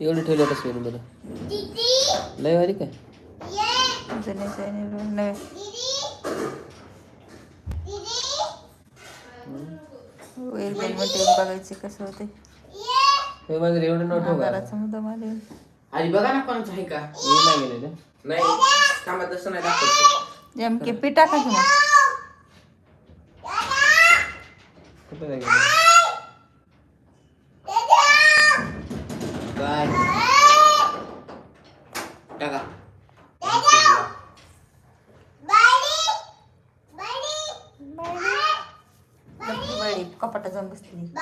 एवढी ठेवली आता सोनी मध्ये लय वारी काय? बघायचे कसं होते हे माझं एवढं नाव ठेव का घराचा मुद्दा मला आधी बघा ना कोणाचं आहे का? मी नाही गेले नाही. थांबा तसं नाही दाखवत. नेमके पिठा का तुम्ही कुठं नाही गेले? काय टाका बडी कपाटा जाऊन बसली.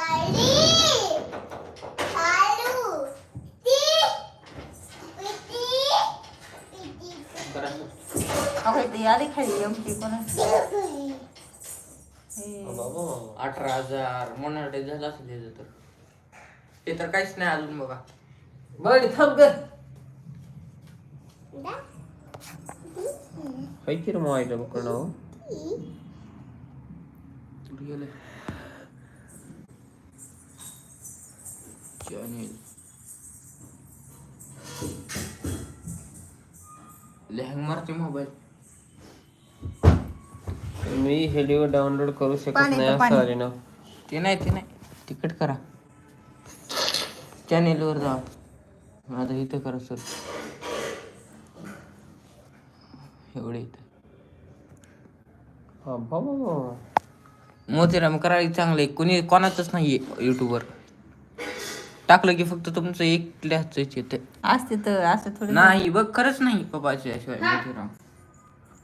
आली खाली नेमकी कोणा बाबा अठरा हजार. मोनाडे झालं असेल त्याचं तर. ते तर काहीच नाही अजून बघा. बरं थांब कर हाय की रे मग आईला बघ नाव कुठे गेले चॅनेल लँग मारते मोबाईल मी हे व्हिडिओ डाउनलोड करू शकत नाही असं. आले ना ते नाही ते नाही तिकट करा चॅनेलवर जा आता इथं करा सर. एवढे इथं. बाबा मोतीराम करायला चांगलं आहे कोणी कोणाचंच नाही आहे यूट्यूबवर टाकलं की फक्त तुमचं एक लिहायचं येते असते तर असं थोडं नाही बघ खरंच नाही पप्पाच्या शिवाय मोतीराम.